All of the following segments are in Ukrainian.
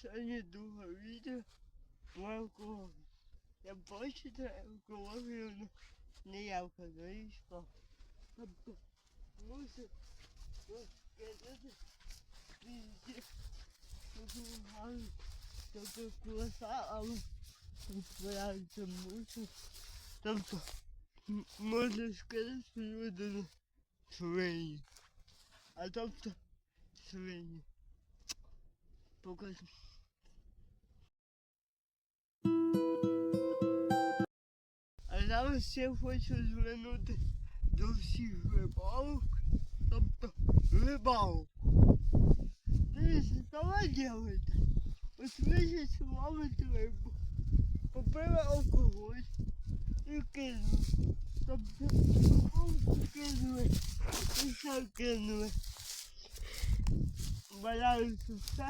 sangue do vida branco. Depois eu coloquei nem alcanço, pô. Nossa, eu quero pedir um raio. Eu vou começar a procurar essa música. Tanto, muitas coisas ajudam. É Swing. Adopta. Swing. porque Я хочу звернути до всіх рибалок, тобто рибалок. Дивіться, давай делайте. Ось ви щось ловите рибу, попили алкоголь і кинули. Тобто упаковку кинули і все кинули. Валяються все.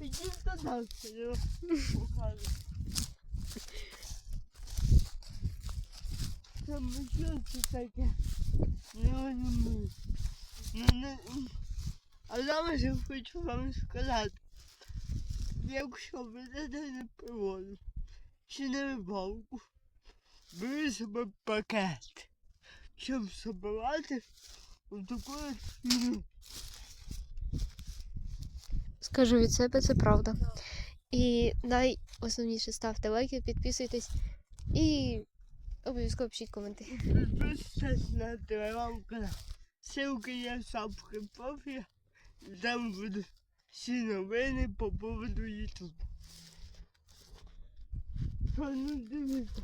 Ідіть туди, я покажу. Там що це таке? Не розумію. Не... А зараз я хочу вам сказати. Якщо ви на природу чи на рибалку, бери себе пакет, щоб збирати отаку фігню. Скажу від себе, це правда. І найосновніше ставте лайки, підписуйтесь і обов'язково пишіть коменти. Підписуйтесь на телеграм-канал. Ссылки є в шапці профіля. Там будуть всі новини по поводу YouTube. Що ну дивіться.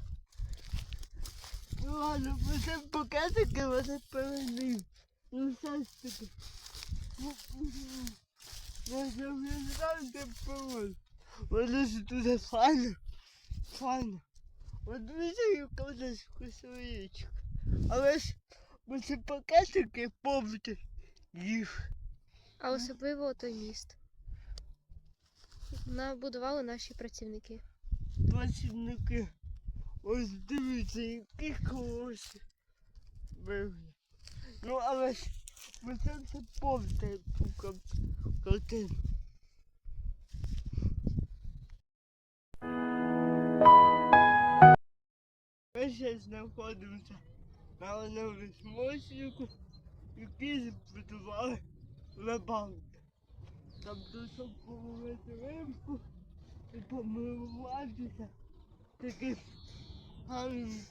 Ну ладно, це пакетики вони перелив. Ну все ж таки. Ну. Я завжди де провод. Воно ж дуже файно. Файно. От дивіться, яка у нас. Але ж бо це пакетики повні їх. А особливо той міст. Набудували наші працівники. Працівники. Ось дивіться, які колоси. Ну, але ж бо це це повна картина. Ще знаходимося на одному смочнику, який збудували рибалки. Тобто, щоб половити рибку і помилуватися таким гарним